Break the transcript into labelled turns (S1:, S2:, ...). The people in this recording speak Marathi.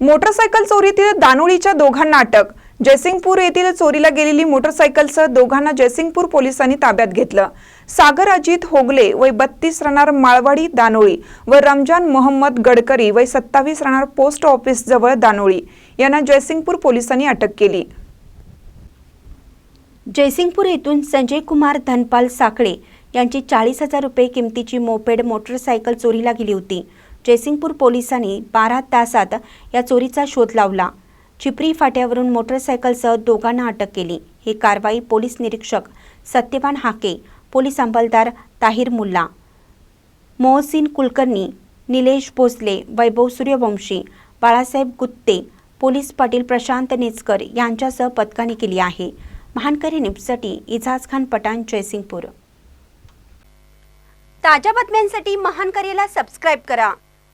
S1: मोटरसायकल चोरीतील दानोळीच्या दोघांना अटक. जयसिंगपूर येथील चोरीला गेलेली मोटरसायकलसह दोघांना जयसिंगपूर पोलिसांनी ताब्यात घेतलं. सागर अजित होगले वय बत्तीस राहणार माळवाडी दानोळी व रमजान मोहम्मद गडकरी वय सत्तावीस राहणार पोस्ट ऑफिस जवळ दानोळी. यांना जयसिंगपूर पोलिसांनी अटक केली.
S2: जयसिंगपूर येथून संजय कुमार धनपाल साखळे यांची चाळीस हजार रुपये किमतीची मोपेड मोटरसायकल चोरीला गेली होती. जयसिंगपूर पोलिसांनी बारा तासात या चोरीचा शोध लावला. चिपरी फाट्यावरून मोटरसायकलसह दोघांना अटक केली. ही कारवाई पोलीस निरीक्षक सत्यवान हाके पोलीस अंमलदार ताहिर मुल्ला मोहसिन कुलकर्णी निलेश भोसले वैभव सूर्यवंशी बाळासाहेब गुत्ते पोलीस पाटील प्रशांत नेचकर यांच्यासह पथकाने केली आहे. महानकरी न्यूजसाठी इजाज खान पठाण जयसिंगपूर. ताज्या बातम्यांसाठी महानकरीला सबस्क्राईब करा.